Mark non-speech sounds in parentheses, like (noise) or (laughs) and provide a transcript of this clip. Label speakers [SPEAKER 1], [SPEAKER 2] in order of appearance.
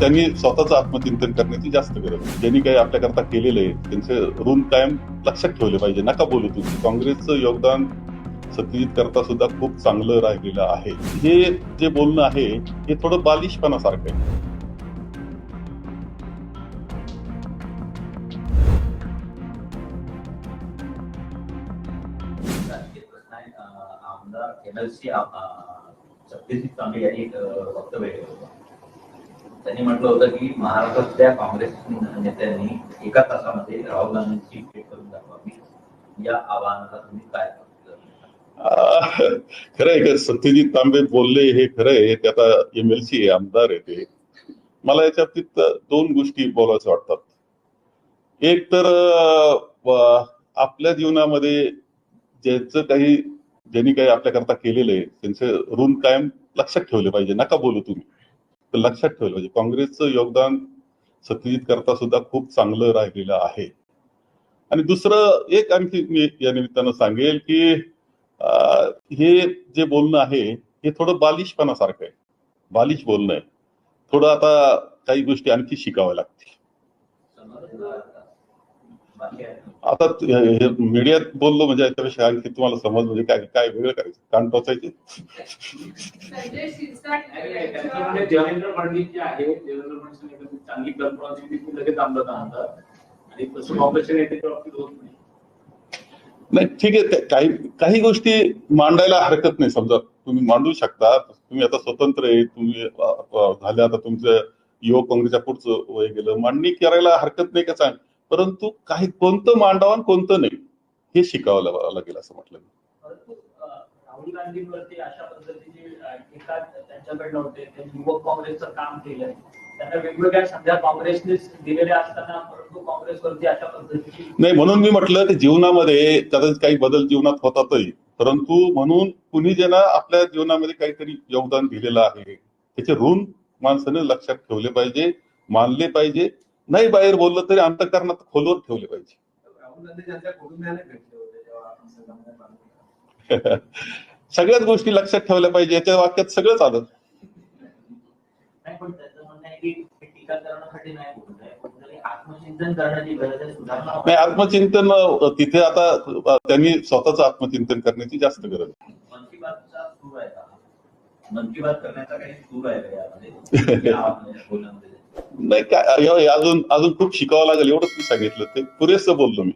[SPEAKER 1] त्यांनी स्वतःच आत्मचिंतन करण्याची जास्त गरज ज्यांनी काही आपल्याकरता केलेलं आहे त्यांचे ऋण कायम लक्षात ठेवले पाहिजे. नका बोलू तुम्ही. काँग्रेसचं योगदान सत्यजित करता सुद्धा खूप चांगलं राहिलेलं आहे. हे जे बोलणं आहे हे थोडं बालिशपणासारखं आहे.
[SPEAKER 2] आमदार एमएलसी सत्यजित तांबे यांनी एक वक्तव्य केलं होतं. त्यांनी म्हटलं होतं की महाराष्ट्रातल्या काँग्रेस नेत्यांनी एका तासामध्ये राहुल गांधींची भेट करून दाखवावी या आवाहनाला तुम्ही काय
[SPEAKER 1] खरंय का सत्यजित तांबे बोलले हे खरंय ते आता एम एल सी आमदार आहे ते. मला याच्या बाबतीत दोन गोष्टी बोलायचं वाटतात. एक तर आपल्या जीवनामध्ये ज्याचं काही ज्यांनी काही आपल्याकरता केलेलं आहे त्यांचे ऋण कायम लक्षात ठेवले पाहिजे नका बोलू तुम्ही. तर लक्षात ठेवलं पाहिजे. काँग्रेसचं योगदान सत्यजित करता सुद्धा खूप चांगलं राहिलेलं आहे. आणि दुसरं एक आणखी मी या निमित्तानं सांगेल की हे जे बोलणं आहे हे थोडं बालिशपणासारखं आहे. बालिश बोलणं आहे. थोडं आता काही गोष्टी आणखी शिकाव्या लागतील. आता हे मीडियात बोललो म्हणजे याच्यापेक्षा आणखी तुम्हाला समज म्हणजे काय काय वेगळं करायचं? कान टोचायचे?
[SPEAKER 3] त्यांच्यामध्ये देवेंद्र फडणवीस जे आहे देवेंद्र फडणवीस चांगली कल्पना लगेच अंमलात आणतात. आणि तसं बाबतीत होत नाही.
[SPEAKER 1] नाही ठीक आहे. काही काही गोष्टी मांडायला हरकत नाही. समजा तुम्ही मांडू शकता. तुम्ही आता स्वतंत्र आहे. तुम्ही झाले आता तुमचं युवक काँग्रेसच्या पुढचं वय गेलं. मांडणी करायला हरकत नाही का सांग परंतु काही कोणतं मांडावं आणि कोणतं नाही हे शिकावं लाग- लागेल असं म्हटलं
[SPEAKER 4] राहुल गांधींवरती अशा पद्धतीची अं, टीका त्यांच्याकडनं होते त्यांनी युवक काँग्रेसचं काम केलंय. त्यांना वेगवेगळ्या संध्या काँग्रेसने दिलेल्या असताना परंतु काँग्रेसवरती अशा पद्धतीची
[SPEAKER 1] नाही म्हणून मी म्हटलं की जीवनामध्ये कदाचित काही बदल जीवनात होतातही. परंतु म्हणून कुणी ज्यांना आपल्या जीवनामध्ये काहीतरी योगदान दिलेलं आहे त्याचे ऋण माणसाने लक्षात ठेवले पाहिजे मानले पाहिजे. नाही बाहेर बोललं तरी अंतकरणात खोलवर ठेवले पाहिजे. (laughs) सगळ्याच गोष्टी लक्षात ठेवल्या पाहिजे याच्या वाक्यात सगळंच आलं
[SPEAKER 4] नाही आत्मचिंतन करण्याची गरज आहे सुधारणा
[SPEAKER 1] नाही आत्मचिंतन अ, तिथे आता त्यांनी स्वतःचं आत्मचिंतन करण्याची जास्त गरज आहे. (laughs) (laughs) नाही काय अजून अजून खूप शिकावं लागेल एवढंच मी सांगितलं ते पुरेसं बोललो मी.